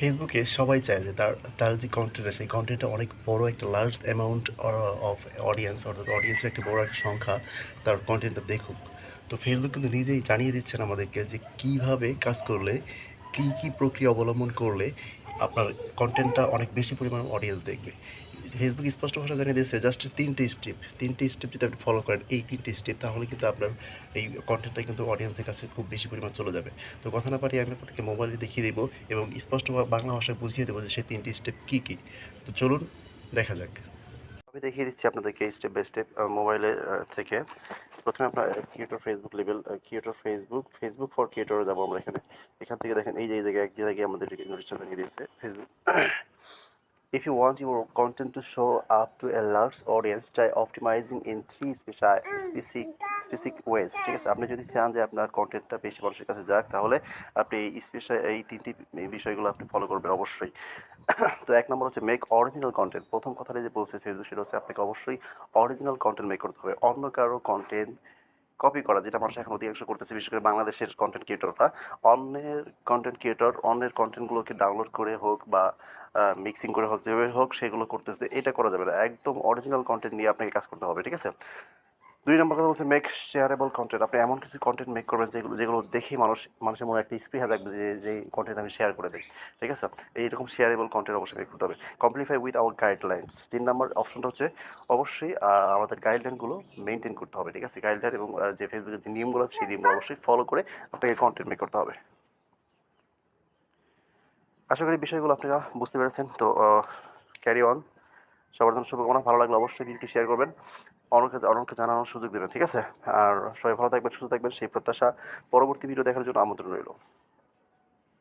ফেসবুকে সবাই চায় যে তার তার যে কন্টেন্ট আছে, সেই কন্টেন্টটা অনেক বড় একটা লার্জ অ্যামাউন্ট অফ অডিয়েন্স অর্থাৎ অডিয়েন্সের একটা বড় একটা সংখ্যা তার কন্টেন্টটা দেখুক। তো ফেসবুক কিন্তু নিজেই জানিয়ে দিচ্ছেন আমাদেরকে যে কীভাবে কাজ করলে কী কী প্রক্রিয়া অবলম্বন করলে আপনার কন্টেন্টটা অনেক বেশি পরিমাণ অডিয়েন্স দেখবে? ফেসবুক স্পষ্ট ভাষা জানিয়ে দিয়েছে, জাস্ট তিনটে স্টেপ তিনটে স্টেপ যদি আপনি ফলো করেন, এই তিনটে স্টেপ তাহলে কিন্তু আপনার এই কন্টেন্টটা কিন্তু অডিয়েন্সদের কাছে খুব বেশি পরিমাণ চলে যাবে। তো কথা না পারি আমি আপনাদেরকে মোবাইলে দেখিয়ে দেবো এবং স্পষ্ট বাংলা ভাষায় বুঝিয়ে দেবো যে সেই তিনটি স্টেপ কী কী। তো চলুন, দেখা যাক। আমি দেখিয়ে দিচ্ছি আপনাদেরকে স্টেপ বাই স্টেপ মোবাইলে থেকে। প্রথমে আমরা creator Facebook level creator Facebook Facebook for ক্রিয়েটরে যাব আমরা এখানে। এখান থেকে দেখেন, এই যে, এই জায়গায়, এক জায়গায় আমাদের নোটিশন জানিয়ে দিয়েছে Facebook If you want your content to show up to a large audience, try optimizing in three specific, specific ways. ঠিক আছে? আপনি যদি চান যে আপনার কন্টেন্টটা বেশি মানুষের কাছে যাক তাহলে আপনি স্পেশাল এই তিনটি বিষয়গুলো আপনি ফলো করবেন অবশ্যই। তো এক নম্বর হচ্ছে মেক অরিজিনাল কন্টেন্ট প্রথম কথাটা যে বলছে ফেসবুক সেটা হচ্ছে আপনাকে অবশ্যই অরিজিনাল কন্টেন্ট মেক করতে হবে। অন্য কারও কন্টেন্ট কপি করা, যেটা মানুষ এখন অধিকাংশ করতেছে, বিশেষ করে বাংলাদেশের কন্টেন্ট ক্রিয়েটররা অন্যের কন্টেন্ট ক্রিয়েটর অন্যের কন্টেন্টগুলোকে ডাউনলোড করে হোক বা মিক্সিং করে হোক, যেভাবে হোক, সেগুলো করতেছে, এটা করা যাবে না। একদম অরিজিনাল কন্টেন্ট নিয়ে আপনাকে কাজ করতে হবে, ঠিক আছে? দুই নম্বর কথা হচ্ছে মেক শেয়ারেবল কন্টেন্ট আপনি এমন কিছু কন্টেন্ট মেক করবেন যেগুলো যেগুলো দেখেই মানুষ মানুষের মনে একটা স্পৃহা থাকবে যে যে কন্টেন্ট আমি শেয়ার করে দিই। ঠিক আছে? এইরকম শেয়ারেবল কন্টেন্ট অবশ্যই করতে হবে। কমপ্লিফাই উইথ আওয়ার গাইডলাইন্স তিন নম্বর অপশনটা হচ্ছে, অবশ্যই আমাদের গাইডলাইনগুলো মেনটেন করতে হবে। ঠিক আছে? গাইডলাইন এবং যে ফেসবুকের যে নিয়মগুলো আছে, সেই নিয়মগুলো অবশ্যই ফলো করে আপনাকে কন্টেন্ট মেক করতে হবে। আশা করি বিষয়গুলো আপনারা বুঝতে পেরেছেন। তো ক্যারি অন সবার জন্য শুভকামনা। ভালো লাগলে অবশ্যই ভিডিওটি শেয়ার করবেন। অনেকে অনেককে জানানোর সুযোগ দেবেন, ঠিক আছে? আর সবাই ভালো থাকবেন, সুস্থ থাকবেন, সেই প্রত্যাশা। পরবর্তী ভিডিও দেখার জন্য আমন্ত্রণ রইল।